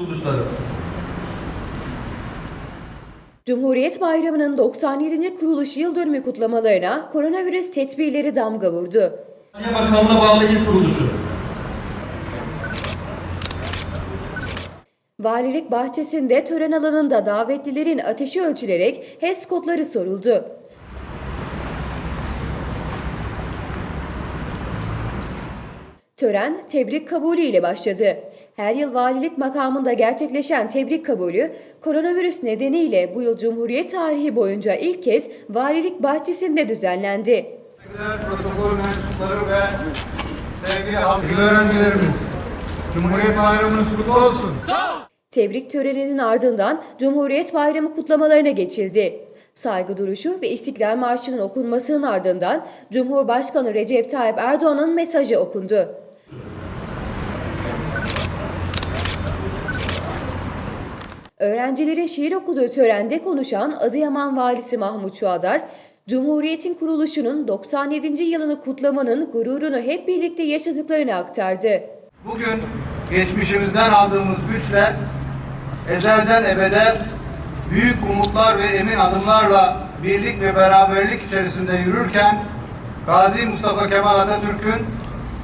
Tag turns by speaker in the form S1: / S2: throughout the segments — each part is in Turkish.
S1: kuruluşları.
S2: Cumhuriyet Bayramı'nın 97. kuruluş yıl dönümü kutlamalarına koronavirüs tedbirleri damga vurdu.
S1: Maliye Bakanlığı'na bağlı il kuruluşu.
S2: Valilik bahçesinde tören alanında davetlilerin ateşi ölçülerek HES kodları soruldu. Tören tebrik kabulü ile başladı. Her yıl valilik makamında gerçekleşen tebrik kabulü, koronavirüs nedeniyle bu yıl Cumhuriyet tarihi boyunca ilk kez valilik bahçesinde düzenlendi.
S3: Protokol mensupları ve sevgili halkı öğrencilerimiz. Cumhuriyet Bayramınız kutlu olsun.
S2: Tebrik töreninin ardından Cumhuriyet Bayramı kutlamalarına geçildi. Saygı duruşu ve İstiklal Marşı'nın okunmasının ardından Cumhurbaşkanı Recep Tayyip Erdoğan'ın mesajı okundu. Öğrencilerin şiir okuduğu törende konuşan Adıyaman Valisi Mahmut Çuadar, Cumhuriyet'in kuruluşunun 97. yılını kutlamanın gururunu hep birlikte yaşadıklarını aktardı.
S3: Bugün geçmişimizden aldığımız güçle ezelden ebede büyük umutlar ve emin adımlarla birlik ve beraberlik içerisinde yürürken Gazi Mustafa Kemal Atatürk'ün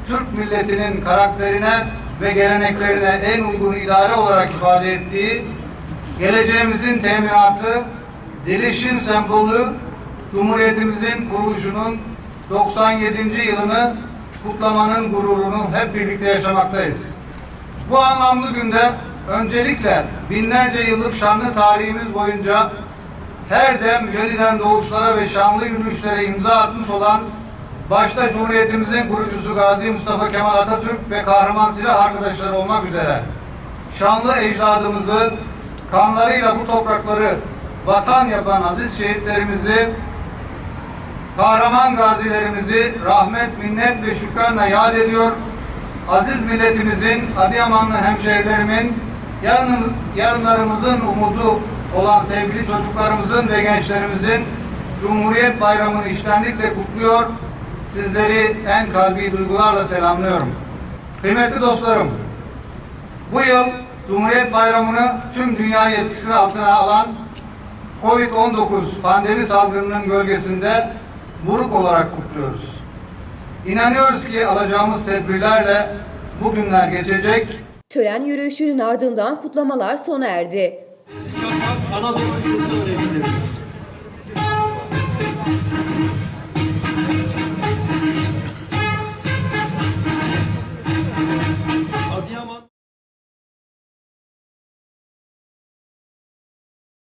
S3: Türk milletinin karakterine ve geleneklerine en uygun idare olarak ifade ettiği geleceğimizin teminatı, gelişin sembolü Cumhuriyetimizin kuruluşunun 97. yılını kutlamanın gururunu hep birlikte yaşamaktayız. Bu anlamlı günde öncelikle binlerce yıllık şanlı tarihimiz boyunca her dem yeniden doğuşlara ve şanlı yürüyüşlere imza atmış olan başta Cumhuriyetimizin kurucusu Gazi Mustafa Kemal Atatürk ve kahraman silah arkadaşları olmak üzere şanlı ecdadımızı kanlarıyla bu toprakları vatan yapan aziz şehitlerimizi kahraman gazilerimizi rahmet, minnet ve şükranla yad ediyor. Aziz milletimizin, Adıyamanlı hemşehrilerimin, yarın, yarınlarımızın umudu olan sevgili çocuklarımızın ve gençlerimizin Cumhuriyet Bayramı'nı iştenlikle kutluyor. Sizleri en kalbi duygularla selamlıyorum. Kıymetli dostlarım, bu yıl Cumhuriyet Bayramı'nı tüm dünya yetkisini altına alan Covid-19 pandemi salgınının gölgesinde buruk olarak kutluyoruz. İnanıyoruz ki alacağımız tedbirlerle bu günler geçecek,
S2: Tören yürüyüşünün ardından kutlamalar sona erdi.
S1: Öğrencilerimiz.